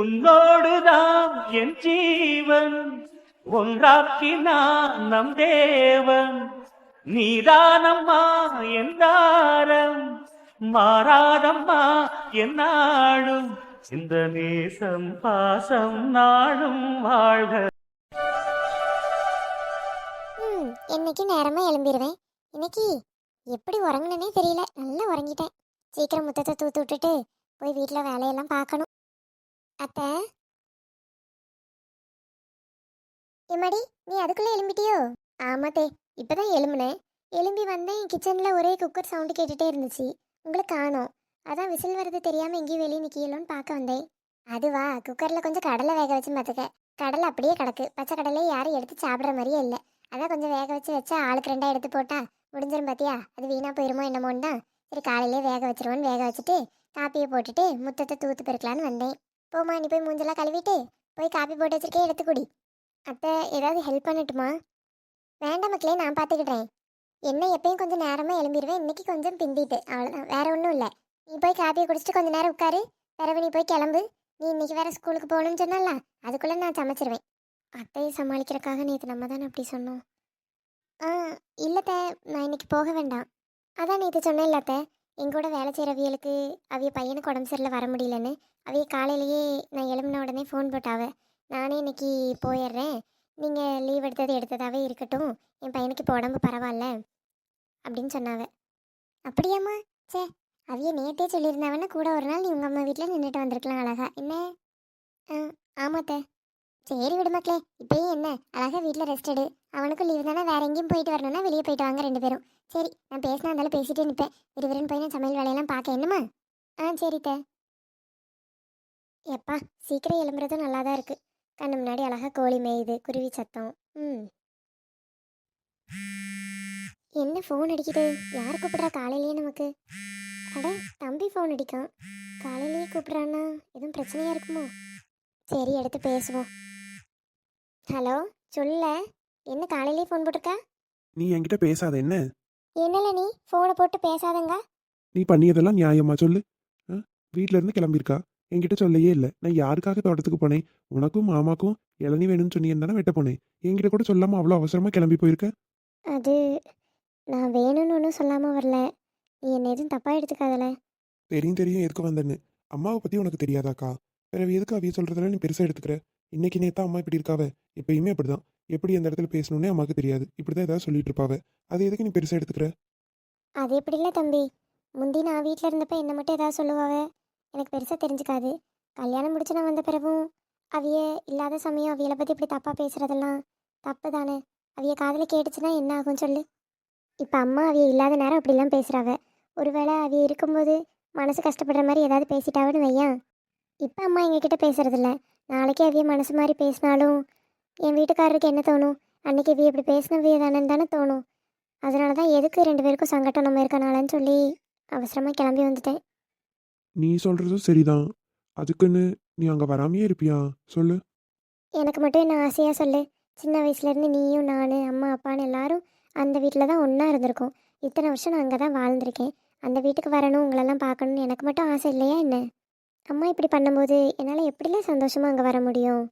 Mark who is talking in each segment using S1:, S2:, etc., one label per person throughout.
S1: உன்னோடுதான் என் ஜீவன். ஒன்றாக்கினான் நம் தேவன். நீதானம்மா என்றாரம் மாறாதம்மா என் இந்த நேசம் பாசம் நாடும் வாழ்க.
S2: இன்னைக்கு நேரமா எழும்பிடுவேன் இன்னைக்கு எப்படி உறங்கினே தெரியல. நல்லா உறங்கிட்டேன். சீக்கிரம் முத்தத்தை தூத்து விட்டுட்டு போய் வீட்டில் வேலையெல்லாம் பார்க்கணும். அத்தை? எம்மாடி நீ அதுக்குள்ளே எழும்பிட்டியோ? ஆமாத்தே இப்பதான் எழும்புனேன். எழும்பி வந்தேன் கிச்சனில் ஒரே குக்கர் சவுண்டு கேட்டுட்டே இருந்துச்சு. உங்களுக்கு காணோம். அதான் விசில் வரது தெரியாமல் எங்கேயும் வெளியே நிற்கலோன்னு பார்க்க வந்தேன். அதுவா குக்கரில் கொஞ்சம் கடலை வேக வச்சு பார்த்துக்க. கடலை அப்படியே கிடக்கு. பச்சை கடலை யாரும் எடுத்து சாப்பிட்ற மாதிரியே இல்லை. அதான் கொஞ்சம் வேக வச்சு வச்சா ஆளுக்கு ரெண்டா எடுத்து போட்டா முடிஞ்சிரும் பாத்தியா? அது வீணா போயிருமோ என்னமோன்னு தான். சரி காலையிலே வேக வச்சிருவோன்னு வேக வச்சுட்டு காப்பியை போட்டுட்டு முத்தத்தை தூத்து பெருக்கலான்னு வந்தேன். போமா நீ போய் மூஞ்செல்லாம் கழுவிட்டு போய் காப்பி போட்டு வச்சிருக்கே எடுத்து குடி. அத்தை ஏதாவது ஹெல்ப் பண்ணட்டுமா? வேண்டாம் மக்களே நான் பார்த்துக்கிட்டேன் என்ன எப்பயும் கொஞ்சம் நேரமாக எழும்பிடுவேன் இன்றைக்கி கொஞ்சம் பிந்திட்டு. அவ்வளோதான் வேறு ஒன்றும் இல்லை. நீ போய் காப்பியை குடிச்சிட்டு கொஞ்ச நேரம் உட்காரு. பிறகு நீ போய் கிளம்பு. நீ இன்னைக்கு வேறு ஸ்கூலுக்கு போகணும்னு சொன்னால அதுக்குள்ளே நான் சமைச்சிருவேன். அத்தையை சமாளிக்கிறக்காக நேற்று நம்ம தானே அப்படி சொன்னோம். ஆ இல்லைத்த நான் இன்னைக்கு போக வேண்டாம். அதான் நேற்று சொன்னேன் இல்லாத்த எங்கூட வேலை செய்கிறவியலுக்கு அவிய பையனுக்கு உடம்பு சரியில்லை வர முடியலன்னு. அவிய காலையிலேயே நான் எழும்பின உடனே ஃபோன் போட்டாவ. நானே இன்னைக்கு போயிடுறேன். நீங்கள் லீவ் எடுத்தது எடுத்ததாகவே இருக்கட்டும். என் பையனுக்கு இப்போ உடம்பு பரவாயில்ல. அப்படின்னு சொன்னாவ. அப்படியாம்மா? சே அவிய நேற்றே சொல்லியிருந்தாவன்னா கூட ஒரு நாள் நீ உங்கள் அம்மா வீட்டில் நின்றுட்டு வந்திருக்கலாம் அழகா. என்ன? ஆ ஆமாத்த. சரி விடு மக்களே இப்பயும் என்ன? அழகா வீட்டில் ரெஸ்ட் எடு. அவனுக்கும் லீவு தானே வேற எங்கேயும் போயிட்டு வரணும்னா வெளியே போயிட்டு வாங்க ரெண்டு பேரும். சரி நான் பேசினா இருந்தாலும் பேசிட்டே நிற்பேன் விறுவிறுன்னு போய் நான் சமையல் வேலையெல்லாம் பார்க்க என்னமா ஆ சரி தே. எப்பா சீக்கிரம் எழும்புறதும் நல்லா தான் இருக்கு. கண்ணு முன்னாடி அழகா கோழி மேயுது குருவி சத்தம். ம். என்ன ஃபோன் அடிக்குது? யார் கூப்பிடுறா காலையிலேயே நமக்கு? அட தம்பி ஃபோன் அடிக்கான். காலையிலேயே கூப்பிட்றான்னா எதுவும் பிரச்சனையாக இருக்குமோ? சரி எடுத்து பேசுவோம். ஹலோ சொல்ல. என்ன காலையிலேயே ஃபோன் போட்டிருக்கா?
S3: நீ என்கிட்ட பேசாத என்ன?
S2: என்னல நீ? ஃபோனை போட்டு பேசாதங்க.
S3: நீ பண்ணியதெல்லாம் நியாயமா சொல்லு? வீட்ல இருந்து கிளம்பியிருக்கா. என்கிட்ட சொல்லவே இல்லை. நான் யாருக்காக தோட்டத்துக்கு போனேன்? உனக்கும் மாமாக்கும் இளநீ வேணும்னு சொன்னீங்கன்னு தானே வெட்ட போனேன். என்கிட்ட கூட சொல்லாம அவ்வளோ அவசரமா கிளம்பி போயிருக்க?
S2: அது நான் வேணும்னு ஒன்றும் சொல்லாமல் வரல. நீ என்ன எதுவும் தப்பாக எடுத்துக்காதல.
S3: தெரியும் தெரியும் எதுக்கு வந்தேன்னு. அம்மாவை பத்தி உனக்கு தெரியாதாக்கா? பிறகு எதுக்கு அவிய சொல்றதெல்லாம் நீ பெருசா எடுத்துக்கிற? இன்னைக்கு நேத்தா அம்மா இப்படி இருக்காவ? எப்பயுமே அப்படிதான். எப்படி அந்த இடத்துல பேசணும்னே அம்மாவுக்கு தெரியாது. இப்படிதான் ஏதாவது சொல்லிட்டு இருப்பாவ. அது எதுக்கு நீ பெருசா எடுத்துக்கிற?
S2: அது எப்படி இல்லை தம்பி. முந்தி நான் வீட்டில் இருந்தப்ப என்ன மட்டும் ஏதாவது சொல்லுவாவ? எனக்கு பெருசாக தெரிஞ்சுக்காது. கல்யாணம் முடிச்சு நான் வந்த பிறகும் அவிய இல்லாத சமயம் அவியலை பற்றி இப்படி தப்பாக பேசுகிறதெல்லாம் தப்பு தானே அவிய காதில் கேட்டுச்சுன்னா என்ன ஆகும் சொல்லு. இப்போ அம்மா அவிய இல்லாத நேரம் அப்படிலாம் பேசுகிறாவ ஒருவேளை அவிய இருக்கும்போது மனசு கஷ்டப்படுற மாதிரி ஏதாவது பேசிட்டாவன்னு வையன். இப்போ அம்மா எங்ககிட்ட பேசுறதில்ல. நாளைக்கே அவிய மனசு மாதிரி பேசினாலும் என் வீட்டுக்காரருக்கு என்ன தோணும்? அன்னைக்கு அவிய இப்படி பேசினவிய தானேன்னு தானே தோணும். அதனால தான் எதுக்கு ரெண்டு பேருக்கும் சங்கடம் நம்ம இருக்கனாலன்னு சொல்லி அவசரமாக கிளம்பி வந்துட்டேன்.
S3: நீ சொல்றதும் சரிதான். அதுக்குன்னு நீ அங்க வராமையே இருப்பியா? சொல்லு.
S2: எனக்கு மட்டும் என்ன ஆசையாக சொல்லு? சின்ன வயசுலேருந்து நீயும் நான் அம்மா அப்பான்னு எல்லாரும் அந்த வீட்டில் தான் ஒன்றா இருந்திருக்கோம். இத்தனை வருஷம் நான் அங்கே தான் வாழ்ந்திருக்கேன். அந்த வீட்டுக்கு வரணும் உங்களெல்லாம் பார்க்கணும்னு எனக்கு மட்டும் ஆசை இல்லையா என்ன? அம்மா இப்படி பண்ணும்போது என்னால் எப்படிலாம் சந்தோஷமாக அங்கே வர முடியும்?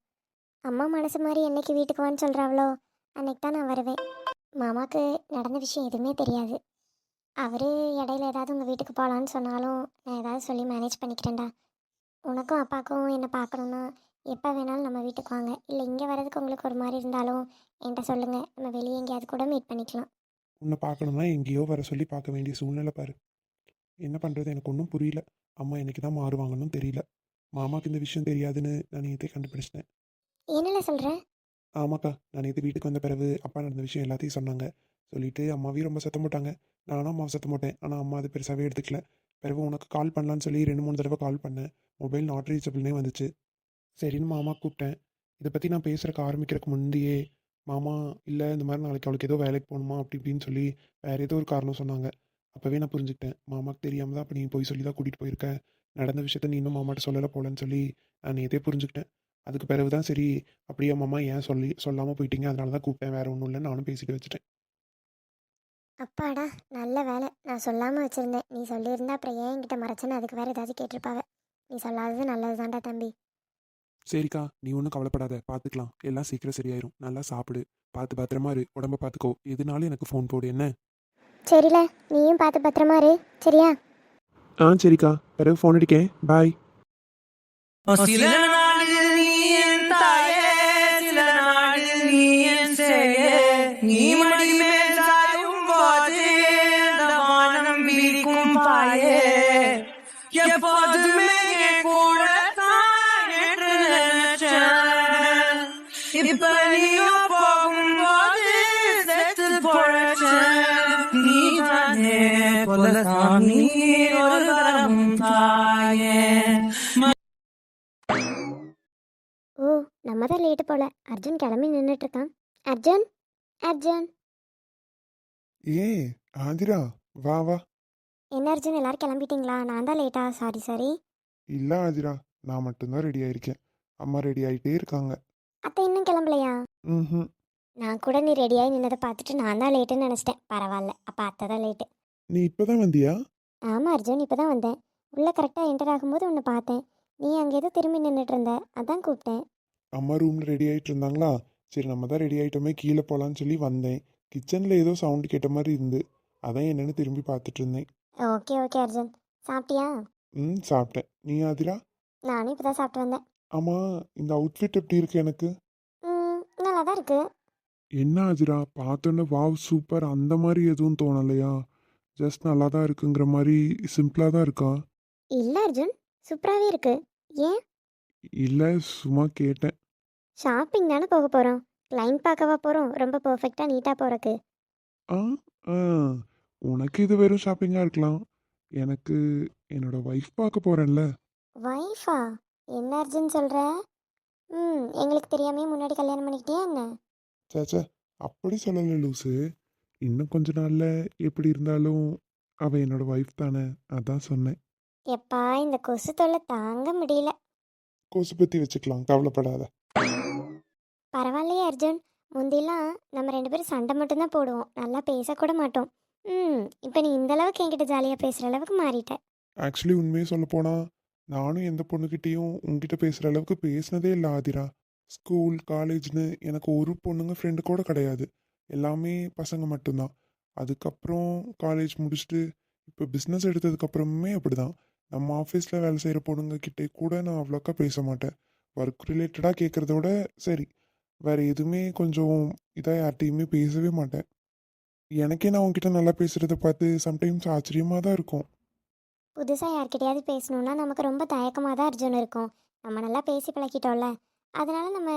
S2: அம்மா மனசு மாதிரி என்னைக்கு வீட்டுக்கு வான்னு சொல்கிறாவளோ அன்னைக்கு தான் நான் வருவேன். மாமாவுக்கு நடந்த விஷயம் எதுவுமே தெரியாது. அவர் இடையில ஏதாவது உங்கள் வீட்டுக்கு போகலான்னு சொன்னாலும் நான் ஏதாவது சொல்லி மேனேஜ் பண்ணிக்கிறேன்டா. உனக்கும் அப்பாவுக்கும் என்னை பார்க்கணுன்னா எப்போ வேணாலும் நம்ம வீட்டுக்கு வாங்க. இல்லை இங்கே வரதுக்கு உங்களுக்கு ஒரு மாதிரி இருந்தாலும் என்கிட்ட சொல்லுங்கள் நம்ம வெளியே எங்கேயாவது கூட மீட் பண்ணிக்கலாம்.
S3: உன்னை பார்க்கணும்னா எங்கேயோ வர சொல்லி பார்க்க வேண்டிய சூழ்நிலை பாரு. என்ன பண்ணுறது எனக்கு ஒன்றும் புரியல. அம்மா என்னைக்கு தான் மாறுவாங்கன்னு தெரியல. மாமாக்கு இந்த விஷயம் தெரியாதுன்னு நான் நேற்றே கண்டுபிடிச்சிட்டேன்.
S2: என்னல சொல்கிற
S3: ஆமாக்கா நான் நேற்று வீட்டுக்கு வந்த பிறகு அப்பா நடந்த விஷயம் எல்லாத்தையும் சொன்னாங்க. சொல்லிட்டு அம்மாவையும் ரொம்ப சத்தம் போட்டாங்க. நானும் அம்மாவை சத்தம் போட்டேன். ஆனால் அம்மா அது பெருசாகவே எடுத்துக்கல. பிறகு உனக்கு கால் பண்ணலான்னு சொல்லி ரெண்டு மூணு தடவை கால் பண்ணேன். மொபைல் நாட் ரீச்சபிள்னே வந்துச்சு. சரின்னு மாமா கூப்பிட்டேன். இதை பற்றி நான் பேசுகிறக்கு ஆரம்பிக்கிறதுக்கு முந்தையே மாமா இல்லை இந்த மாதிரி நாளைக்கு அவளுக்கு ஏதோ வேலைக்கு போகணுமா? அப்படி இப்படின்னு சொல்லி வேறு ஏதோ ஒரு காரணம் சொன்னாங்க. அப்போவே நான் புரிஞ்சுக்கிட்டேன். மாமாக்கு தெரியாமல் தான் அப்போ நீ போய் சொல்லி தான் கூட்டிகிட்டு போயிருக்க. நடந்த விஷயத்த நீ இன்னும் மாமாட்ட சொல்லலை போலன்னு சொல்லி நான் நேற்றே புரிஞ்சுக்கிட்டேன். அதுக்கு பிறகு தான் சரி அப்படியே மாமா ஏன் சொல்லி சொல்லாமல் போயிட்டீங்க? அதனால தான் கூப்பிட்டேன். வேற ஒன்றும் இல்லை நானும் பேசிட்டு வச்சுட்டேன்.
S2: அப்பாடா நல்ல வேலை. நான் சொல்லாமல் வச்சுருந்தேன். நீ சொல்லியிருந்தா அப்புறம் ஏன் என்கிட்ட மறைச்சேன்னு அதுக்கு வேறு ஏதாவது கேட்டிருப்பாவ. நீ சொல்லாதது நல்லது தான்டா தம்பி.
S3: சரிக்கா நீ ஒன்றும் கவலைப்படாத. பார்த்துக்கலாம் எல்லாம் சீக்கிரம் சரியாயிரும். நல்லா சாப்பிடு. பார்த்து பத்திரமா இரு. உடம்ப பார்த்துக்கோ எதுனாலும் எனக்கு ஃபோன் போடு. என்ன?
S2: சரில நீயும் பார்த்து பத்திரமா இரு. சரியா?
S3: ஆ சரிக்கா. பிறகு ஃபோன் அடிக்கேன். பாய்
S4: ஒரு தரம் தாயே
S2: ஓ நம்ம தான் லேட்டு போல. அர்ஜுன் கிளம்பி நின்றுட்டு இருக்கான் அர்ஜுன் அர்ஜுன்.
S3: ஏ ஆதிரா வா வா.
S2: என்ன அர்ஜுன் எல்லாரும் கிளம்பிட்டீங்களா? நான் தான் லேட்டா சாரி சாரி
S3: இல்லை ஆதிரா நான் மட்டும்தான் ரெடி ஆயிருக்கேன். அம்மா ரெடி ஆகிட்டே இருக்காங்க.
S2: அத்தை இன்னும் கிளம்பலையா?
S3: ம்
S2: நான் கூட நீ ரெடியாகி நின்னதை பார்த்துட்டு நான் தான் லேட்டுன்னு நினச்சிட்டேன். பரவாயில்ல. அப்போ அத்தை தான் லேட்டு
S3: நீ இப்போதான் வந்தியா?
S2: ஆமாம் அர்ஜுன் இப்போ தான் வந்தேன். உள்ளே கரெக்டாக என்டர் ஆகும்போது உன்னை பார்த்தேன். நீ அங்கே ஏதோ திரும்பி நின்றுட்டு இருந்த. அதான் கூப்பிட்டேன்.
S3: அம்மா ரூமில் ரெடி ஆகிட்டு இருந்தாங்களா? சரி நம்ம தான் ரெடி ஆகிட்டோமே கீழே போகலான்னு சொல்லி வந்தேன். கிச்சனில் ஏதோ சவுண்டு கேட்ட மாதிரி இருந்து அதான் என்னன்னு திரும்பி பார்த்துட்டு இருந்தேன்.
S2: Okay okay Arjun. சாப்பிட்டியா?
S3: ம் சாப்பிட்டேன். நீ ஆதிரா?
S2: நானும் இப்போ தான் சாப்பிட்டு வந்தேன்.
S3: ஆமாம் இந்த அவுட்ஃபிட் எப்படி இருக்கு எனக்கு?
S2: ம் நல்லா தான் இருக்கு.
S3: என்ன ஆதிரா பார்த்தோன்னே வாவ் சூப்பர் அந்த மாதிரி எதுவும் தோணலையா? ஜஸ்ட் நல்லா தான் இருக்குங்கிற மாதிரி சிம்பிளாக தான் இருக்கா?
S2: இல்லை அர்ஜுன். சூப்பராகவே இருக்கு. ஏன்?
S3: இல்லை சும்மா கேட்டேன்.
S2: ஷாப்பிங் தானே போக போகிறோம் கிளைண்ட் பார்க்கவா போகிறோம் ரொம்ப பர்ஃபெக்டாக நீட்டாக போகிறக்கு
S3: ஆ ஆ உனக்கு இது வெறும் ஷாப்பிங்காக இருக்கலாம். எனக்கு என்னோட ஒய்ஃப் பார்க்க போகிறேன்ல
S2: வைஃபா என்ன அர்ஜுன் சொல்கிற ம் எங்களுக்கு தெரியாமே முன்னாடி கல்யாணம் பண்ணிக்கிட்டியா என்ன?
S3: சேச்சே அப்படி சொல்லலை லூசு. இன்னும் கொஞ்ச நாளில் எப்படி இருந்தாலும் அவள் என்னோட ஒய்ஃப் தானே அதான் சொன்னேன்.
S2: எப்பா இந்த கொசு தொல்லை தாங்க முடியல.
S3: கொசு பற்றி வச்சுக்கலாம் கவலைப்படாத.
S2: பரவாயில்லையே அர்ஜுன். முந்திலாம் நம்ம ரெண்டு பேரும் சண்டை மட்டும்தான் போடுவோம். நல்லா பேசக்கூட மாட்டோம். ம் இப்போ நீ இந்த அளவுக்கு என்கிட்ட ஜாலியாக பேசுகிற அளவுக்கு மாறிட்ட.
S3: ஆக்சுவலி உண்மையை சொல்ல போனால் நானும் எந்த பொண்ணுக்கிட்டேயும் உங்ககிட்ட பேசுகிற அளவுக்கு பேசினதே இல்லை ஆதிரா. ஸ்கூல் காலேஜ்னு எனக்கு ஒரு பொண்ணுங்க ஃப்ரெண்டு கூட கிடையாது. எல்லாமே பசங்க மட்டும்தான். அதுக்கப்புறம் காலேஜ் முடிச்சுட்டு இப்போ பிஸ்னஸ் எடுத்ததுக்கப்புறமே அப்படி தான் நம்ம ஆஃபீஸில் வேலை செய்கிற பொண்ணுங்க கிட்டே கூட நான் அவ்வளோக்கா பேச மாட்டேன். ஒர்க் ரிலேட்டடாக கேட்குறத விட சரி வேறு எதுவுமே கொஞ்சம் இதாக யார்கிட்டையுமே பேசவே மாட்டேன். எனக்கே நான் உங்ககிட்ட நல்லா பேசுகிறத பார்த்து சம்டைம்ஸ் ஆச்சரியமாக தான் இருக்கும்.
S2: புதுசாக யார்கிட்டயாவது பேசணுன்னா நமக்கு ரொம்ப தயக்கமாக தான் அர்ஜுன் இருக்கும். நம்ம நல்லா பேசி பழக்கிட்டோம்ல அதனால நம்ம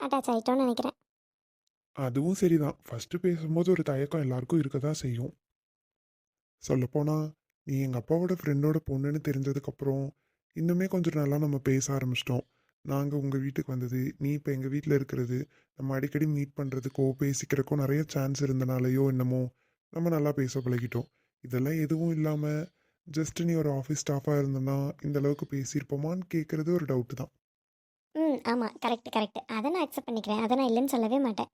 S2: அட்டாச் ஆகிட்டோம்னு நினைக்கிறேன்.
S3: அதுவும் சரிதான். ஃபஸ்ட்டு பேசும்போது ஒரு தயக்கம் எல்லாருக்கும் இருக்க தான் செய்யும். சொல்லப்போனால் நீ எங்கள் அப்பாவோட ஃப்ரெண்டோட பொண்ணுன்னு தெரிஞ்சதுக்கப்புறம் இன்னுமே கொஞ்சம் நல்லா நம்ம பேச ஆரம்பிச்சிட்டோம். நாங்கள் உங்கள் வீட்டுக்கு வந்தது நீ இப்போ எங்கள் வீட்டில் இருக்கிறது நம்ம அடிக்கடி மீட் பண்ணுறதுக்கோ பேசிக்கிறக்கோ நிறைய சான்ஸ் இருந்தனாலேயோ என்னமோ நம்ம நல்லா பேச பழகிட்டோம். இதெல்லாம் எதுவும் இல்லாமல் ஜஸ்ட் நீ ஒரு ஆஃபீஸ் ஸ்டாஃபாக இருந்தனா இந்த அளவுக்கு பேசியிருப்போமான்னு கேட்குறது ஒரு டவுட்டு தான்.
S2: ம் ஆமாம் கரெக்ட் கரெக்ட் அதை நான் அக்செப்ட் பண்ணிக்கிறேன். அதை நான் இல்லைன்னு சொல்லவே மாட்டேன்.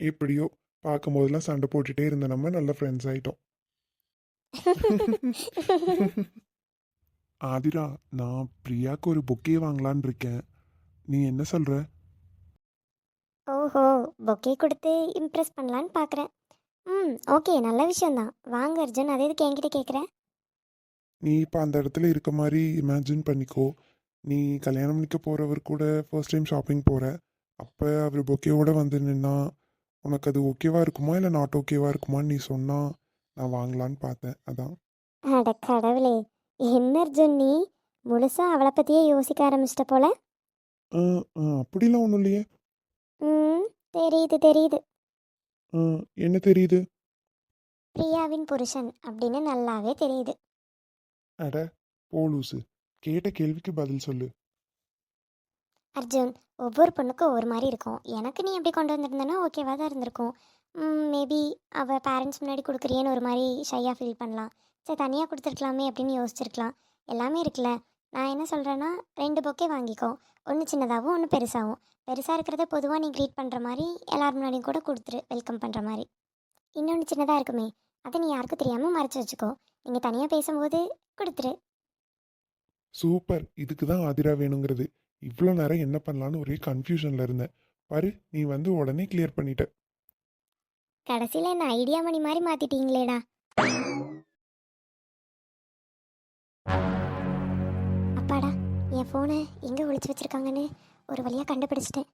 S3: எப்படியோ பார்க்கும்போதெல்லாம் சண்டை போட்டுட்டே இருந்த நம்ம நல்ல ஃப்ரெண்ட்ஸ் ஆகிட்டோம் ஆதிரா நான் பிரியாக்கு ஒரு பொக்கே வாங்கலான்னு இருக்கேன். நீ என்ன சொல்ற?
S2: ஓஹோ பொக்கே கொடுத்து இம்ப்ரெஸ் பண்ணலான்னு பார்க்குறேன் ம் ஓகே நல்ல விஷயந்தான் வாங்க அர்ஜுன் அதே இதுக்கு என்கிட்ட கேட்குற
S3: நீ இப்போ அந்த இடத்துல இருக்க மாதிரி இமேஜின் பண்ணிக்கோ. நீ கல்யாணம் பண்ணிக்க போகிறவர் கூட ஃபர்ஸ்ட் டைம் ஷாப்பிங் போகிற அப்போ அவர் பொக்கேவோட வந்து நின்னா உனக்கு அது ஓகேவா இருக்குமா? இல்லை நாட் ஓகேவா இருக்குமான்னு நீ சொன்னா நான் வாங்கலான்னு பார்த்தேன். அதான்.
S2: அட கடவுளே என்ன அர்ஜுன் நீ? முழுசா அவளை பற்றியே யோசிக்க ஆரம்பிச்சிட்ட போல?
S3: அப்படிலாம் ஒன்றும் இல்லையே.
S2: ம் தெரியுது தெரியுது.
S3: என்ன தெரியுது?
S2: பிரியாவின் புருஷன் அப்படின்னு நல்லாவே தெரியுது.
S3: அட போலூசு கேட்ட கேள்விக்கு பதில் சொல்லு.
S2: அர்ஜுன் ஒவ்வொரு பொண்ணுக்கும் ஒவ்வொரு மாதிரி இருக்கும். எனக்கு நீ எப்படி கொண்டு வந்திருந்தனா ஓகேவாக தான் இருந்திருக்கும். மேபி அவள் பேரண்ட்ஸ் முன்னாடி கொடுக்குறியேன்னு ஒரு மாதிரி ஷையாக ஃபீல் பண்ணலாம். சரி தனியாக கொடுத்துருக்கலாமே அப்படின்னு யோசிச்சிருக்கலாம். எல்லாமே இருக்குல்ல. நான் என்ன சொல்கிறேன்னா ரெண்டு பொக்கே வாங்கிக்கோ. ஒன்று சின்னதாகவும் ஒன்று பெருசாகவும் பெருசாக இருக்கிறத பொதுவாக நீ க்ரீட் பண்ணுற மாதிரி எல்லார் முன்னாடியும் கூட கொடுத்துரு வெல்கம் பண்ணுற மாதிரி இன்னொன்று சின்னதாக இருக்குமே அதை நீ யாருக்கும் தெரியாமல் மறைச்சி வச்சுக்கோ. நீங்கள் தனியாக பேசும்போது கொடுத்துரு.
S3: சூப்பர். இதுக்கு தான் ஆதிரா வேணுங்கிறது. இவ்வளோ நேரம் என்ன பண்ணலான்னு ஒரே கன்ஃபியூஷனில் இருந்தேன். பாரு நீ வந்து உடனே கிளியர் பண்ணிட்ட.
S2: கடைசியில் என்ன ஐடியா மணி மாதிரி மாற்றிட்டீங்களேடா அப்பாடா என் ஃபோனை எங்கே ஒழிச்சு வச்சிருக்காங்கன்னு ஒரு வழியாக கண்டுபிடிச்சிட்டேன்.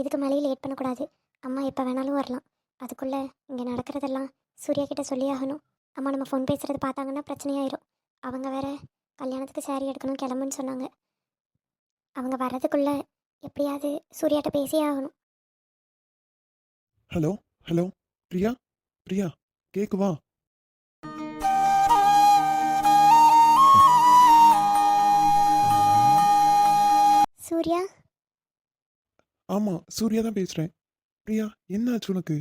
S2: இதுக்கு மேலேயே லேட் பண்ணக்கூடாது. அம்மா எப்போ வேணாலும் வரலாம். அதுக்குள்ளே இங்கே நடக்கிறதெல்லாம் சூர்யா கிட்ட சொல்லி ஆகணும். அம்மா நம்ம ஃபோன் பேசுகிறது பார்த்தாங்கன்னா பிரச்சனையாயிரும். அவங்க வேற கல்யாணத்துக்கு saree எடுக்கணும் கிளம்புன்னு சொன்னாங்க. அவங்க வர்றதுக்குள்ளே எப்படியாவது சூர்யாட்ட பேசியே ஆகணும்.
S3: Hello hello Priya? பிரியா? கேக்குவா
S2: சூர்யா?
S3: ஆமாம் சூர்யா தான் பேசுகிறேன் பிரியா என்ன ஆச்சு உனக்கு?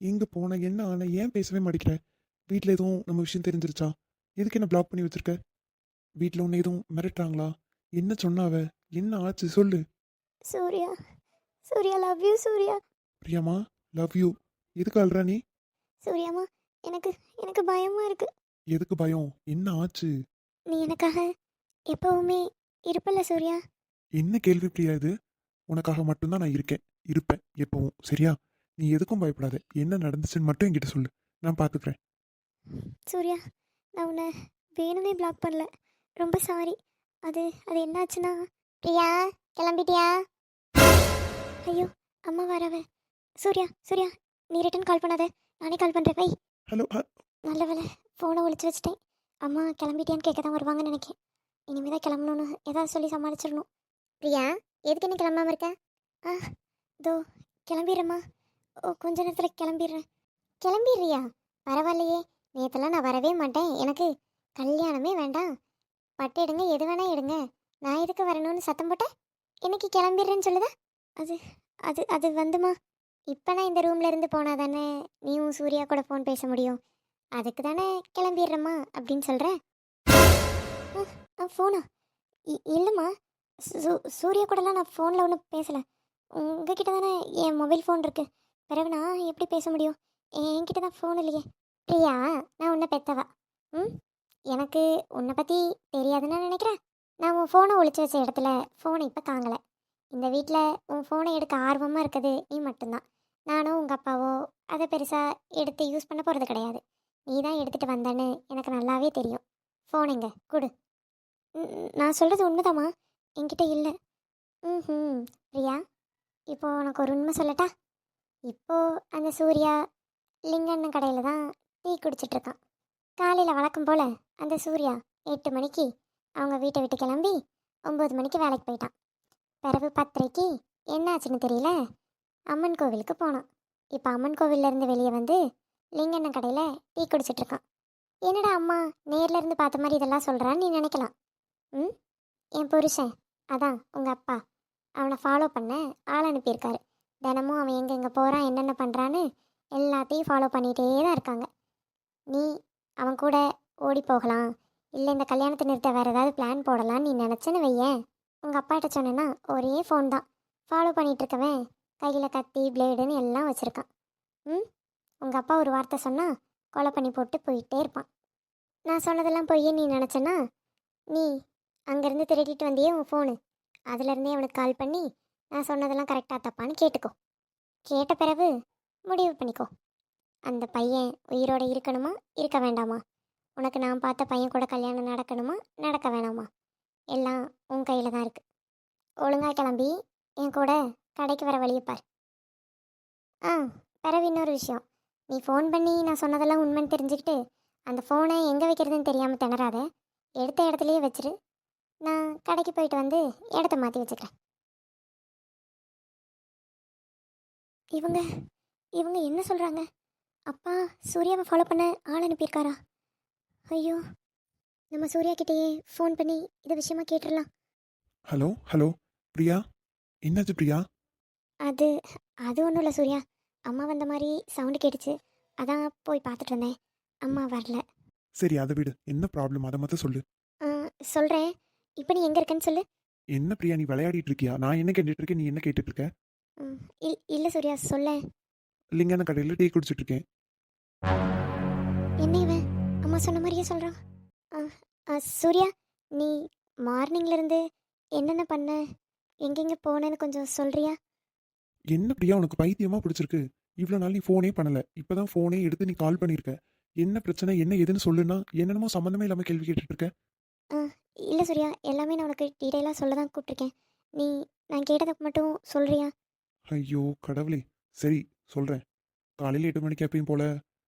S3: எங்கே போன? என்ன ஆன? ஏன் பேசவே மாட்டேங்கிற? வீட்டில் எதுவும் நம்ம விஷயம் தெரிஞ்சிருச்சா? எதுக்கு என்ன பிளாக் பண்ணி வச்சிருக்க? வீட்டில் உன்னை எதுவும் மிரட்டுறாங்களா? என்ன சொன்னாவ என்ன ஆச்சு சொல்லு.
S2: Surya Surya love you Surya.
S3: பிரியாமா love you எதுக்கு அல்றா நீ?
S2: சூர்யாமா எனக்கு எனக்கு பயமா இருக்கு.
S3: எதுக்கு பயம்? என்ன ஆச்சு?
S2: நீ எனக்காக எப்பவுமே இருப்பல்ல சூர்யா?
S3: என்ன கேள்வி பிரியா இது? உனக்காக மட்டும்தான் நான் இருக்கேன் இருப்பேன் எப்பவும். சரியா? நீ எதுக்கும் பயப்படாத. என்ன நடந்துச்சுன்னு மட்டும் என்கிட்ட சொல்லு. நான் பார்த்துக்கிறேன்
S2: சூர்யா நான் உன்னை வேணும்னே பிளாக் பண்ணல. ரொம்ப சாரி அது அது என்னாச்சுன்னா பிரியா கிளம்பிட்டியா? ஐயோ அம்மா வரவ. சூர்யா சூர்யா நீ ரிட்டன் கால் பண்ணாத. நானே கால் பண்ணுறேன் வை.
S3: ஹலோ
S2: நல்ல வேலை ஃபோனை ஒளிச்சு வச்சிட்டேன். அம்மா கிளம்பிட்டியான்னு கேட்க தான் வருவாங்கன்னு நினைக்கேன். இனிமேல் தான் கிளம்பணும்னு ஏதாவது சொல்லி சமாளிச்சிடணும். பிரியா எதுக்கு என்ன கிளம்பாம இருக்க? ஆ இதோ கிளம்பிடுறேம்மா. ஓ கொஞ்ச நேரத்தில் கிளம்பிடுறேன். கிளம்பிடுறியா? பரவாயில்லையே. நேற்றுலாம் நான் வரவே மாட்டேன். எனக்கு கல்யாணமே வேண்டாம். பட்டு எடுங்க எது வேணா எடுங்க. நான் எதுக்கு வரணும்னு சத்தம் போட்டேன் இன்னைக்கு கிளம்பிடுறேன்னு சொல்லுதா? அது அது அது வந்துமா? இப்போ நான் இந்த ரூம்ல இருந்து போனா தானே நீயும் சூர்யா கூட ஃபோன் பேச முடியும். அதுக்கு தானே கிளம்பிடுறேம்மா அப்படின்னு சொல்கிற ஃபோனா இல்லைம்மா. சூ- சூர்யா கூடலாம் நான் ஃபோனில் ஒன்றும் பேசலை. உங்ககிட்ட தானே என் மொபைல் ஃபோன் இருக்கு. பிறகு நான் எப்படி பேச முடியும்? என்கிட்ட தான் ஃபோன் இல்லையே. பிரியா நான் உன்னை பெத்தவா. ம்? எனக்கு உன்னை பற்றி தெரியாதுன்னு நான் நினைக்கிறேன். நான் உன் ஃபோனை ஒழிச்சு வச்ச இடத்துல ஃபோனை இப்போ தாங்கலை. இந்த வீட்டில் உன் ஃபோனை எடுக்க ஆர்வமாக இருக்குது. நீ மட்டும்தான். நானும் உங்கள் அப்பாவோ அதை பெருசாக எடுத்து யூஸ் பண்ண போகிறது கிடையாது. நீ தான் எடுத்துகிட்டு வந்தேன்னு எனக்கு நல்லாவே தெரியும். ஃபோன் எங்க? கொடு. நான் சொல்கிறது உண்மைதாம்மா? என்கிட்ட இல்லை. ம் ம் பிரியா இப்போது உனக்கு ஒரு உண்மை சொல்லட்டா? இப்போ அந்த சூர்யா லிங்கண்ணன் கடையில் தான் டீ குடிச்சிட்ருக்கான் காலையில் வழக்கம் போல் அந்த சூர்யா எட்டு மணிக்கு அவங்க வீட்டை விட்டு கிளம்பி ஒம்பது மணிக்கு வேலைக்கு போயிட்டான். பிறகு பத்தரைக்கு என்னாச்சுன்னு தெரியல. அம்மன் கோவிலுக்கு போனான். இப்போ அம்மன் கோவிலேருந்து வெளியே வந்து லிங்கண்ணன் கடையில் டீ குடிச்சிட்ருக்கான் என்னடா அம்மா நேரில் இருந்து பார்த்த மாதிரி இதெல்லாம் சொல்கிறான்னு நீ நினைக்கலாம். ம்? என் புருஷன் அதான் உங்கள் அப்பா. அவனை ஃபாலோ பண்ண ஆள் அனுப்பியிருக்காரு. தினமும் அவன் எங்கெங்கே போகிறான் என்னென்ன பண்ணுறான்னு எல்லாத்தையும் ஃபாலோ பண்ணிகிட்டே தான் இருக்காங்க. நீ அவன் கூட ஓடி போகலாம். இல்லை இந்த கல்யாணத்தை நிறுத்த வேறு ஏதாவது பிளான் போடலான்னு நீ நினச்சேன்னு வையேன். உங்கள் அப்பாட்ட சொன்னேன்னா ஒரே ஃபோன் தான். ஃபாலோ பண்ணிகிட்ருக்கவன் இருக்கவன் கையில் கத்தி பிளேடுன்னு எல்லாம் வச்சுருக்கான். ம்? உங்கள் அப்பா ஒரு வார்த்தை சொன்னால் கொலை பண்ணி போட்டு போயிட்டே இருப்பான். நான் சொன்னதெல்லாம் பொய்யே நீ நினச்சேன்னா நீ அங்கேருந்து திருடிட்டு வந்தியே உன் ஃபோனு அதுலேருந்தே அவனுக்கு கால் பண்ணி நான் சொன்னதெல்லாம் கரெக்டாக தப்பான்னு கேட்டுக்கோ. கேட்ட பிறகு முடிவு பண்ணிக்கோ. அந்த பையன் உயிரோட இருக்கணுமா இருக்க வேண்டாமா? உனக்கு நான் பார்த்த பையன் கூட கல்யாணம் நடக்கணுமா? நடக்க வேணாமா? எல்லாம் உன் கையில் தான் இருக்குது ஒழுங்காக கிளம்பி என் கூட கடைக்கு வர வழியை பார். ஆ பிறகு இன்னொரு விஷயம். நீ ஃபோன் பண்ணி நான் சொன்னதெல்லாம் உண்மைன்னு தெரிஞ்சுக்கிட்டு அந்த ஃபோனை எங்கே வைக்கிறதுன்னு தெரியாமல் திணறாத. எடுத்த இடத்துலையே வச்சிரு. நான் கடைக்கு போயிட்டு வந்து இடத்த மாற்றி வச்சுக்கிறேன். இவங்க இவங்க என்ன சொல்கிறாங்க அப்பா சூர்யாவை ஃபாலோ பண்ண ஆள் அனுப்பியிருக்காரா? ஐயோ நம்ம சூர்யா கிட்டேயே ஃபோன் பண்ணி இது விஷயமா கேட்டுடலாம்
S3: ஹலோ ஹலோ பிரியா? என்னாச்சு பிரியா?
S2: அது அது ஒன்றும் இல்லை சூர்யா. அம்மா வந்த மாதிரி சவுண்டு கேட்டுச்சு. அதான் போய் பார்த்துட்டு வந்தேன். அம்மா வரல.
S3: சரி அதை விடு. என்ன ப்ராப்ளம் அதை மட்டும் சொல்லு.
S2: சொல்கிறேன் இப்போ நீ எங்கே இருக்கேன்னு சொல்லு.
S3: என்ன பிரியா நீ விளையாடிட்டு இருக்கியா? நான் என்ன கேட்டுட்டு இருக்கேன்? நீ என்ன கேட்டுட்டு இருக்க?
S2: இல் இல்லை சூர்யா சொல்ல
S3: லிங்கான கடையில் டீ குடிச்சிட்டு இருக்கேன்.
S2: என்ன அம்மா சொன்ன மாதிரியே சொல்கிறான் சூர்யா நீ மார்னிங்லேருந்து என்னென்ன பண்ண? எங்கெங்கே போனேன்னு கொஞ்சம் சொல்கிறியா
S3: என்ன பிரியா உனக்கு பைத்தியமா பிடிச்சிருக்கு. இவ்வளோ நாள் நீ ஃபோனே பண்ணல. இப்பதான் ஃபோனே எடுத்து நீ கால் பண்ணியிருக்க என்ன பிரச்சனை என்ன ஏதுன்னு சொல்லுனா என்னென்னமோ சம்மந்தமே இல்லாம கேள்வி கேட்டுட்டு இருக்க
S2: இல்லை சூர்யா எல்லாமே நான் உனக்கு டீட்டெயிலாக சொல்ல தான் கூப்பிட்ருக்கேன் நீ நான் கேட்டதுக்கு மட்டும் சொல்கிறியா
S3: ஐயோ கடவுளே. சரி சொல்றேன். காலையில் எட்டு மணிக்கு எப்பயும் போல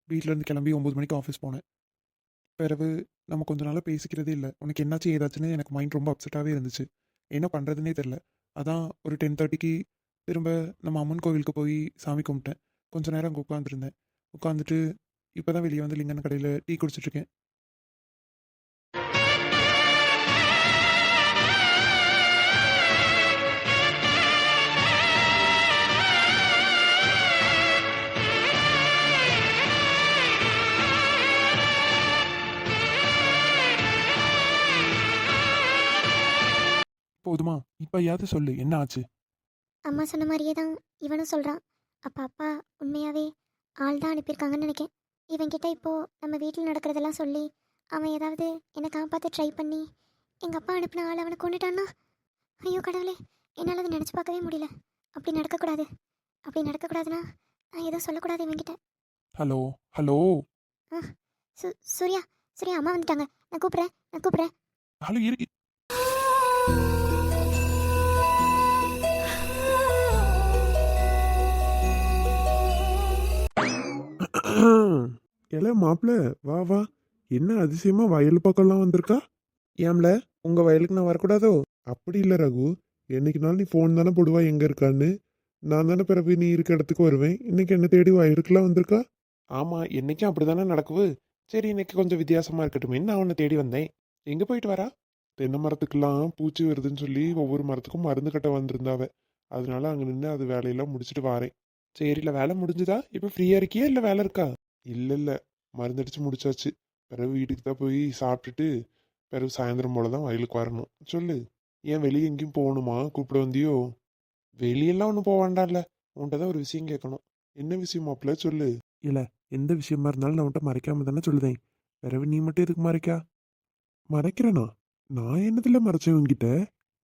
S3: வீட்ல இருந்து கிளம்பி ஒன்பது மணிக்கு ஆஃபீஸ் போனேன். பிறகு நம்ம கொஞ்ச நாளாக பேசிக்கிறதே இல்லை. உனக்கு என்னாச்சு ஏதாச்சுன்னு எனக்கு மைண்ட் ரொம்ப அப்செட்டாகவே இருந்துச்சு. என்ன பண்ணுறதுனே தெரில. அதான் ஒரு டென் தேர்ட்டிக்கு திரும்ப நம்ம அம்மன் கோவிலுக்கு போய் சாமி கும்பிட்டேன். கொஞ்ச நேரம் அங்கே உட்காந்துருந்தேன் உட்காந்துட்டு இப்போ தான் வெளியே வந்து லிங்கன் கடையில் டீ குடிச்சிட்ருக்கேன் போதுமா? இப்போ யாவது சொல்லு என்ன ஆச்சு?
S2: அம்மா சொன்ன மாதிரியே தான் இவனும் சொல்கிறான் அப்போ அப்பா உண்மையாகவே ஆள் தான் அனுப்பியிருக்காங்கன்னு நினைக்கேன். இவன்கிட்ட இப்போது நம்ம வீட்டில் நடக்கிறதெல்லாம் சொல்லி அவன் ஏதாவது என்னை காப்பாற்ற ட்ரை பண்ணி எங்கள் அப்பா அனுப்பின ஆள் அவனை கொண்டுட்டான்னா ஐயோ கடவுளே என்னால் அதை நினச்சி பார்க்கவே முடியல. அப்படி நடக்கக்கூடாது. அப்படி நடக்கக்கூடாதுன்னா நான் எதுவும் சொல்லக்கூடாது இவன்கிட்ட.
S3: Hello hello?
S2: சு சூர்யா சூர்யா அம்மா வந்துட்டாங்க. நான் கூப்பிட்றேன் நான் கூப்பிட்றேன்.
S3: ஹலோ இருக்கு எல மாப்பிள்ள வா வா. என்ன அதிசயமா வயல் பக்கம்லாம் வந்திருக்கா? ஏம்ல உங்க வயலுக்கு நான் வரக்கூடாதோ? அப்படி இல்லை ரகு. என்னைக்குனாலும் நீ ஃபோன் தானே போடுவா எங்க இருக்கான்னு. நான் தானே பிறகு நீ இருக்க இடத்துக்கு வருவேன். இன்னைக்கு என்ன தேடி வயலுக்குலாம் வந்திருக்கா? ஆமா என்னைக்கும் அப்படிதானே நடக்குது. சரி இன்னைக்கு கொஞ்சம் வித்தியாசமா இருக்கட்டும். நான் அவனை தேடி வந்தேன். எங்க போயிட்டு வரா? தென்னை மரத்துக்கெல்லாம் பூச்சி வருதுன்னு சொல்லி ஒவ்வொரு மரத்துக்கும் மருந்து கட்ட வந்திருந்தாவ. அதனால அங்க நின்று அது வேலையெல்லாம் முடிச்சுட்டு வாரேன். சரில வேலை முடிஞ்சுதா? இப்போ ஃப்ரீயா இருக்கியா? இல்லை வேலை இருக்கா? இல்லை இல்லை. மருந்தடிச்சு முடிச்சாச்சு. பிறகு வீட்டுக்கு தான் போய் சாப்பிட்டுட்டு பிறகு சாயந்தரம் போல தான் வயலுக்கு வரணும். சொல்லு. ஏன் வெளியே எங்கேயும் போகணுமா? கூப்பிட வந்தியோ? வெளியெல்லாம் ஒன்றும் போக வேண்டாம்ல. உன்கிட்ட தான் ஒரு விஷயம் கேட்கணும். என்ன விஷயம் மாப்பிள்ள? சொல்லு. இல்லை எந்த விஷயமா இருந்தாலும் நான் உன்ட்ட மறைக்காம தானே சொல்லுதேன். பிறகு நீ மட்டும் எதுக்கு மறைக்கா? மறைக்கிறேனா? நான் என்னதில் மறைச்சேன் உன்கிட்ட?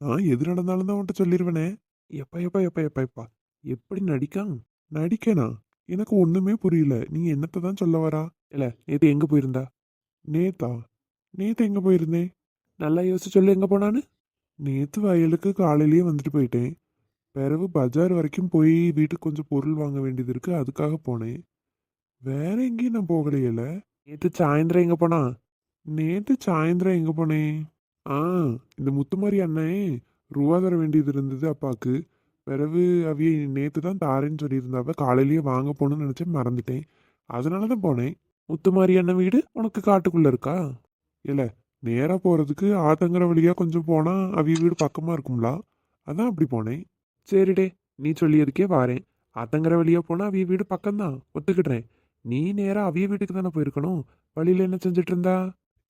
S3: நான் எது நடந்தாலும் தான் உன்ட்ட சொல்லிடுவேனே எப்பா எப்பா எப்பா எப்பா எப்பா. எப்படி நடிக்கான்? நடிக்கனா? எனக்கு ஒண்ணுமே புரியல. நீ என்னத்தை தான் சொல்ல வரா? இல்ல நேத்து எங்க போயிருந்தா? நேத்தா? நேத்து எங்க போயிருந்தேன் நல்லா யோசிச்சு சொல்லு எங்க போனான்னு. நேத்து வயலுக்கு காலையிலேயே வந்துட்டு போயிட்டேன். பிறகு பஜார் வரைக்கும் போய் வீட்டுக்கு கொஞ்சம் பொருள் வாங்க வேண்டியது இருக்கு அதுக்காக போனேன். வேற எங்கேயும் நான் போகலையில? நேத்து சாயந்தரம் எங்க போனா? நேத்து சாயந்தரம் எங்க போனேன் ஆ இந்த முத்துமாரி அண்ணே ரூபா தர வேண்டியது இருந்தது அப்பாவுக்கு பிறகு அவிய நேற்று தான் தாரேன்னு சொல்லியிருந்தாவ காலையிலேயே வாங்க போகணும்னு நினச்சேன் மறந்துட்டேன். அதனால தான் போனேன். முத்துமாரி அண்ணன் வீடு உனக்கு காட்டுக்குள்ளே இருக்கா? இல்லை நேராக போகிறதுக்கு ஆத்தங்கிற வழியா கொஞ்சம் போனால் அவிய வீடு பக்கமாக இருக்கும்ல? அதான் அப்படி போனேன். சரிடே நீ சொல்லியதுக்கே வாரேன். ஆத்தங்கிற வழியா போனால் அவிய வீடு பக்கம்தான் ஒத்துக்கிடுறேன். நீ நேராக அவிய வீட்டுக்கு தானே போயிருக்கணும்? வழியில் என்ன செஞ்சுட்டு இருந்தா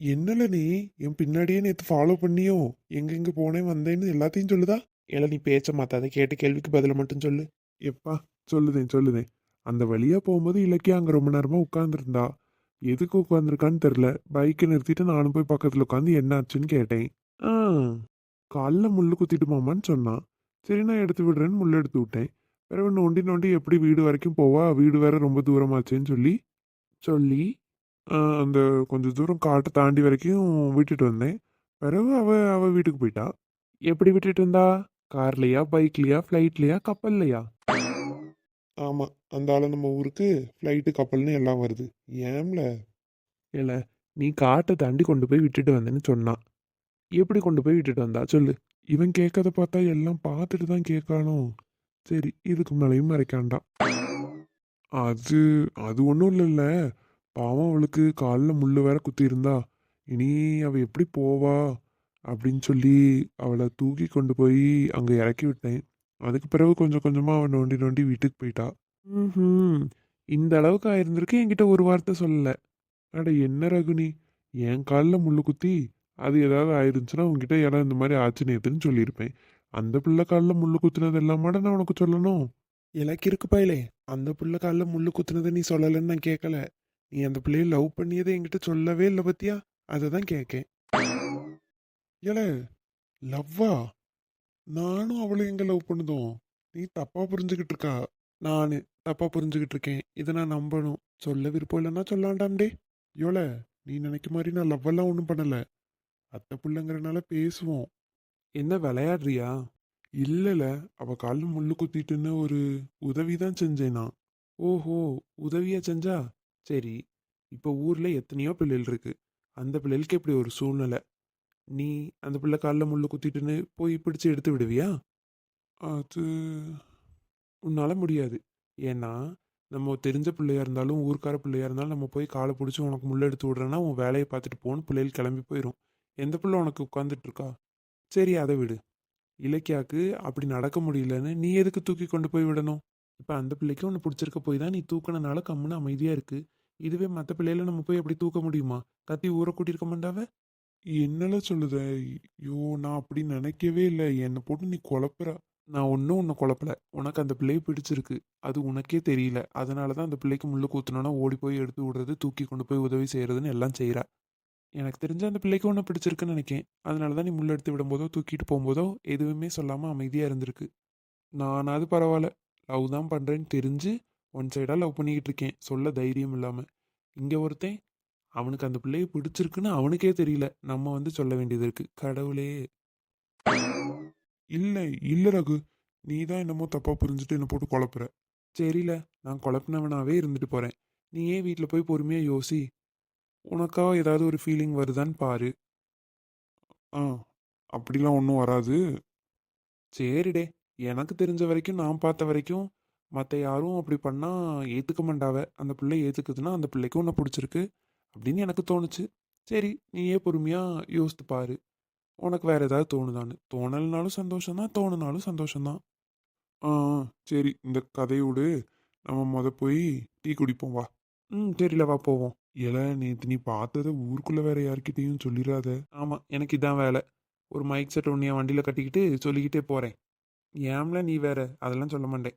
S3: என்னல நீ? என் பின்னாடியே நேற்று ஃபாலோ பண்ணியோ? எங்கெங்கே போனேன் வந்தேன்னு எல்லாத்தையும் சொல்லுதா? இல்லை நீ பேச்ச மாத்தாத கேட்ட கேள்விக்கு பதில மட்டும் சொல்லு. எப்பா சொல்லுதேன் சொல்லுதேன் அந்த வழியாக போகும்போது இலக்கியா அங்கே ரொம்ப நேரமாக உட்காந்துருந்தா எதுக்கு உட்காந்துருக்கான்னு தெரில. பைக்கை நிறுத்திட்டு நானும் போய் பக்கத்தில் உட்காந்து என்ன ஆச்சுன்னு கேட்டேன். ஆ காலில் முள்ளு குத்திட்டுமாமான்னு சொன்னான் சரி நான் எடுத்து விடுறேன்னு முள் எடுத்து விட்டேன். பிறகு நோண்டி நோண்டி எப்படி வீடு வரைக்கும் போவா? வீடு வேற ரொம்ப தூரமாச்சேன்னு சொல்லி சொல்லி அந்த கொஞ்சம் தூரம் காட்டை தாண்டி வரைக்கும் விட்டுட்டு வந்தேன். பிறகு அவ அவ வீட்டுக்கு போயிட்டா. எப்படி விட்டுட்டு இருந்தா கார்லயா பைக்லயா ஃப்ளைட்லயா கப்பல்லையா ஆமா அந்த ஆளு நம்ம ஊருக்கு ஃப்ளைட்டு கப்பல்னு எல்லாம் வருது. ஏம்ல? இல்ல நீ காட்டை தாண்டி கொண்டு போய் விட்டுட்டு வந்தேன்னு சொன்னான் எப்படி கொண்டு போய் விட்டுட்டு வந்தா? சொல்லு. இவன் கேட்கறத பார்த்தா எல்லாம் பார்த்துட்டு தான் கேட்கானோ? சரி இதுக்கு மேலேயும் மறைக்காண்டாம் அது அது ஒன்றும் இல்லைல்ல. பாவம் அவளுக்கு காலில் முள்ளு வேற குத்தி இருந்தா இனி அவ எப்படி போவா? அப்படின்னு சொல்லி அவளை தூக்கி கொண்டு போய் அங்கே இறக்கி விட்டேன். அதுக்கு பிறகு கொஞ்சம் கொஞ்சமா அவன் நோண்டி நோண்டி வீட்டுக்கு போயிட்டா. ம் இந்த அளவுக்கு ஆயிருந்திருக்கு என்கிட்ட ஒரு வார்த்தை சொல்லல. அட என்ன ரகுனி? என் காலில் முள்ளு குத்தி அது ஏதாவது ஆயிருந்துச்சுன்னா உங்ககிட்ட இடம் இந்த மாதிரி ஆச்சு நேத்துன்னு சொல்லியிருப்பேன். அந்த பிள்ளை காலில் முள்ளு குத்துனது எல்லாமாட நான் உனக்கு சொல்லணும்? எனக்கு இருக்கு பயலே. அந்த பிள்ளை காலில் முள்ளு குத்துனதை நீ சொல்லலைன்னு நான் கேட்கல நீ அந்த பிள்ளைய லவ் பண்ணியதை என்கிட்ட சொல்லவே இல்லை பத்தியா? அதை தான் கேட்கேன் ஏழே லவ்வா? நானும் அவளும் எங்க லவ் பண்ணுதோம்? நீ தப்பா புரிஞ்சுக்கிட்டு இருக்கா? நானு தப்பா புரிஞ்சுக்கிட்டு இருக்கேன். இதை நான் நம்பணும். சொல்ல விருப்பம் இல்லைன்னா சொல்லாண்டாம்டே யோல நீ நினைக்க மாதிரி நான் லவ்வெல்லாம் ஒன்றும் பண்ணலை. அத்தை பிள்ளைங்கிறனால பேசுவோம். என்ன விளையாடுறியா? இல்லைல அவ காலில் முள்ளு குத்திட்டுன்னு ஒரு உதவி தான் செஞ்சேன்? நான் ஓஹோ உதவியா செஞ்சா? சரி இப்போ ஊரில் எத்தனையோ பிள்ளைகள் இருக்கு. அந்த பிள்ளைகளுக்கு இப்படி ஒரு சூழ்நிலை. நீ அந்த பிள்ளை காலில் முள்ளு குத்திட்டுன்னு போய் பிடிச்சி எடுத்து விடுவியா? அது உன்னால் முடியாது. ஏன்னா நம்ம தெரிஞ்ச பிள்ளையாக இருந்தாலும் ஊர்க்கார பிள்ளையா இருந்தாலும் நம்ம போய் காலை பிடிச்சி உனக்கு முள்ள எடுத்து விடுறேன்னா உன் வேலையை பார்த்துட்டு போகணும் பிள்ளைகள் கிளம்பி போயிடும் எந்த பிள்ளை உனக்கு உட்காந்துட்ருக்கா சரி அதை விடு. இலக்கியாவுக்கு அப்படி நடக்க முடியலன்னு நீ எதுக்கு தூக்கி கொண்டு போய் விடணும்? இப்போ அந்த பிள்ளைக்கு உன்னை பிடிச்சிருக்க போய் தான் நீ தூக்கினனால கம்முன்னு அமைதியாக இருக்குது இதுவே மற்ற பிள்ளையில நம்ம போய் அப்படி தூக்க முடியுமா? கத்தி ஊரை கூட்டியிருக்க மாட்டாவே? என்னல சொல்லுத? ஐயோ நான் அப்படி நினைக்கவே இல்லை. என்னை போட்டு நீ குழப்புற. நான் ஒன்றும் உன்னை குழப்பல. உனக்கு அந்த பிள்ளையை பிடிச்சிருக்கு. அது உனக்கே தெரியல. அதனால தான் அந்த பிள்ளைக்கு முள்ளு கூத்தணும்னா ஓடி போய் எடுத்து விடுறது தூக்கி கொண்டு போய் உதவி செய்கிறதுன்னு எல்லாம் செய்கிறா எனக்கு தெரிஞ்ச அந்த பிள்ளைக்கு ஒன்று பிடிச்சிருக்குன்னு நினைக்கேன். அதனால தான் நீ முள்ள எடுத்து விடும்போதோ தூக்கிட்டு போகும்போதோ எதுவுமே சொல்லாமல் அமைதியாக இருந்திருக்கு. நானாவது பரவாயில்ல. லவ் தான் பண்ணுறேன்னு தெரிஞ்சு ஒன் சைடாக லவ் பண்ணிக்கிட்டு இருக்கேன். சொல்ல தைரியம் இல்லாமல் இங்கே ஒருத்தன் அவனுக்கு அந்த பிள்ளையை பிடிச்சிருக்குன்னு அவனுக்கே தெரியல. நம்ம வந்து சொல்ல வேண்டியது இருக்கு. கடவுளே. இல்லை இல்லை ரகு. நீ தான் என்னமோ தப்பாக புரிஞ்சுட்டு என்னை போட்டு குழப்புற. சரியில்ல. நான் குழப்பினவனாவே இருந்துட்டு போகிறேன் நீ ஏன் வீட்டில் போய் பொறுமையாக யோசி. உனக்கா ஏதாவது ஒரு ஃபீலிங் வருதான்னு பாரு. ஆ அப்படிலாம் ஒன்றும் வராது. சரிடே. எனக்கு தெரிஞ்ச வரைக்கும் நான் பார்த்த வரைக்கும் மற்ற யாரும் அப்படி பண்ணால் ஏற்றுக்க மாட்டாவ. அந்த பிள்ளை ஏற்றுக்குதுன்னா அந்த பிள்ளைக்கு உன்னை பிடிச்சிருக்கு. அப்படின்னு எனக்கு தோணுச்சு. சரி நீயே பொறுமையாக யோசித்து பாரு. உனக்கு வேறு ஏதாவது தோணுதான்னு. தோணலைனாலும் சந்தோஷம்தான் தோணுனாலும் சந்தோஷம்தான். ஆ ஆ, சரி இந்த கதையோடு நம்ம முத போய் டீ குடிப்போம் வா. ம் சரில வா போவோம். இல்லை நேற்று நீ பார்த்ததை ஊருக்குள்ளே வேற யார்கிட்டையும் சொல்லிடாத ஆமாம் எனக்கு இதான் வேலை. ஒரு மைக் செட் ஒன்று என் வண்டியில் கட்டிக்கிட்டு சொல்லிக்கிட்டே போகிறேன் ஏம்ல நீ வேற? அதெல்லாம் சொல்ல மாட்டேன்.